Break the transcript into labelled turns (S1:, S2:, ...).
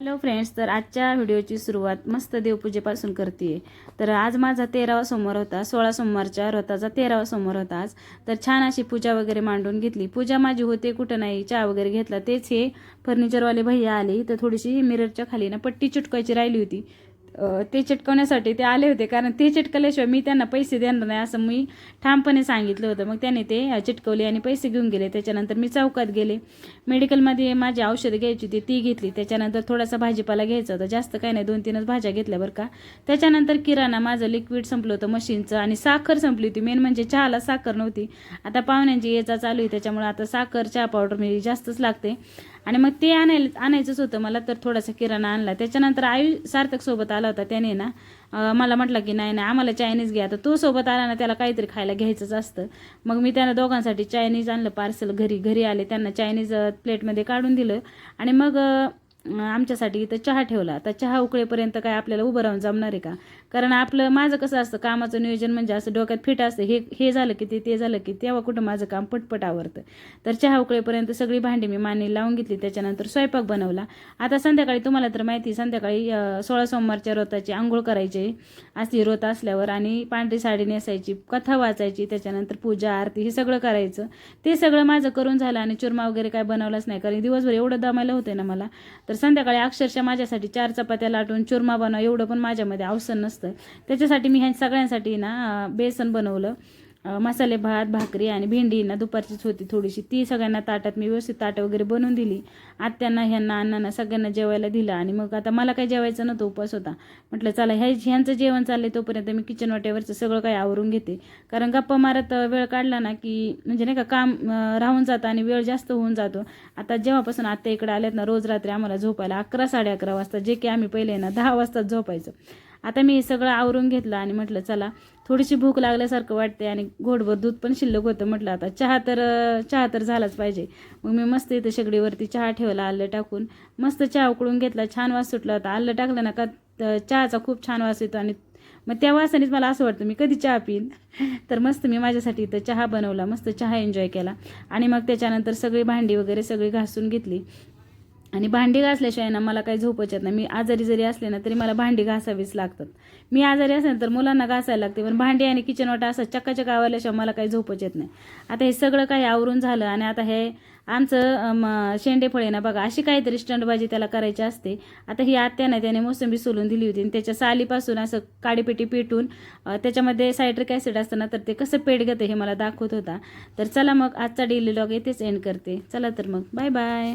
S1: Hello friends तर आजच्या व्हिडिओची सुरुवात मस्त देवपूजेपासून करते. तर आज माझा तेरावा सोमवार होता सोळा सोमवारच्या व्रताचा तेरावा सोमवार होता आज. तर छान अशी पूजा वगैरे मांडून घेतली. पूजा माझी होते कुठं नाही चहा वगैरे घेतला तेच हे फर्निचरवाले भैया आले. तर थोडीशी मिररच्या खाली ना पट्टी चुटकायची राहिली होती. ते चिटकवण्यासाठी ते आले होते. कारण ते चिटकल्याशिवाय मी त्यांना पैसे देणार नाही असं मी ठामपणे सांगितलं होतं. मग त्याने ते चिटकवले आणि पैसे घेऊन गेले. त्याच्यानंतर मी चौकात गेले. मेडिकलमध्ये माझी औषधं घ्यायची होती ती घेतली. त्याच्यानंतर थोडासा भाजीपाला घ्यायचा होता. जास्त काही नाही दोन तीनच भाज्या घेतल्या बरं का. त्याच्यानंतर किराणा माझं लिक्विड संपलं होतं मशीनचं आणि साखर संपली होती. मेन म्हणजे चहाला साखर नव्हती. आता पाहुण्यांची येचा चालू आहे. त्याच्यामुळे आता साखर चहा पावडर मी जास्तच लागते. आणि मग ते आणायला आणायचंच होतं. मला तर थोडासा किराणा आणला. त्याच्यानंतर आई सार्थक सोबत आला होता त्याने ना. मला म्हटलं की नाही नाही आम्हाला चायनीज घ्या. तर तो सोबत आला ना त्याला काहीतरी खायला घ्यायचंच असतं. मग मी त्यांना दोघांसाठी चायनीज आणलं पार्सल घरी घरी आले. त्यांना चायनीज प्लेटमध्ये काढून दिलं. आणि मग आमच्यासाठी इथं चहा ठेवला. आता चहा उकळेपर्यंत काय आपल्याला उभं राहून जमणार आहे का? कारण आपलं माझं कसं असतं कामाचं नियोजन म्हणजे असं डोक्यात फिट असतं. हे हे झालं की ते ते झालं की तेव्हा कुठं माझं काम पटपट आवरतं. तर चहा उकळेपर्यंत सगळी भांडी मी माने लावून घेतली. त्याच्यानंतर स्वयंपाक बनवला. आता संध्याकाळी तुम्हाला तर माहिती आहे, संध्याकाळी सोळा सोमवारच्या रोताची आंघोळ करायची. असती रोत असल्यावर आणि पांढरी साडी नेसायची कथा वाचायची त्याच्यानंतर पूजा आरती हे सगळं करायचं. ते सगळं माझं करून झालं आणि चुरमा वगैरे काय बनवलंच नाही. कारण दिवसभर एवढं दमायला होते ना मला. तर संध्याकाळी अक्षरशः माझ्यासाठी चार चपात्या लाटून चुरमा बनव एवढं पण माझ्यामध्ये अवसर नसतं. त्याच्यासाठी मी ह्या सगळ्यांसाठी ना बेसन बनवलं. मसाले भात भाकरी आणि भेंडी ना दुपारचीच होती थोडीशी. ती सगळ्यांना ताटात मी व्यवस्थित ताटं वगैरे बनवून दिली. आत्यांना ह्यांना अण्णांना सगळ्यांना जेवायला दिलं आणि मग आता मला काही जेवायचं नव्हतं उपवास होता. म्हटलं चला ह्या ह्यांचं जेवण चाललंय तोपर्यंत मी किचन वाट्यावरचं सगळं काही आवरून घेते. कारण गप्पा मारत वेळ काढला ना की म्हणजे नाही का काम राहून जातं आणि वेळ जास्त होऊन जातो. आता जेव्हापासून आत्या इकडे आल्यात ना रोज रात्री आम्हाला झोपायला अकरा साडे अकरा वाजता जे की आम्ही पहिले ना दहा वाजताच झोपायचं. आता मी हे सगळं आवरून घेतलं आणि म्हटलं चला थोडीशी भूक लागल्यासारखं वाटते आणि घोडभर दूध पण शिल्लक होतं म्हटलं आता चहा तर चहा तर झालाच पाहिजे. मग मी मस्त इथं शेगडीवरती चहा ठेवला आलं टाकून मस्त चहा उकळून घेतला छान वास सुटला होता. आलं टाकलं ना का चहाचा खूप छान वास येतो आणि मग त्या वासानेच मला असं वाटतं मी कधी चहा पिईन तर मस्त मी माझ्यासाठी इथं चहा बनवला मस्त चहा एन्जॉय केला. आणि मग त्याच्यानंतर सगळी भांडी वगैरे सगळी घासून घेतली. आणि भांडी घासल्याशिवाय ना मला काही झोपच येत नाही. मी आजारी जरी असले ना तरी मला भांडी घासावीच लागतात. मी आजारी असेल तर मुलांना घासायला लागते. पण भांडी आणि किचन वाटा असं चक्काचक आवरल्याशिवाय मला काही झोपच येत नाही. आता हे सगळं काही आवरून झालं आणि आता हे आमचं अम, शेंडे फळे ना बघा अशी काहीतरी स्टंटबाजी त्याला करायची असते. आता ही आत्या त्याने मोसंबी सोलून दिली होती आणि त्याच्या सालीपासून असं काडीपेटी पेटून त्याच्यामध्ये सायट्रिक ॲसिड असतं ना तर ते कसं पेट घेतं हे मला दाखवत होता. तर चला मग आजचा डेली लॉग येथेच एंड करते. चला तर मग बाय बाय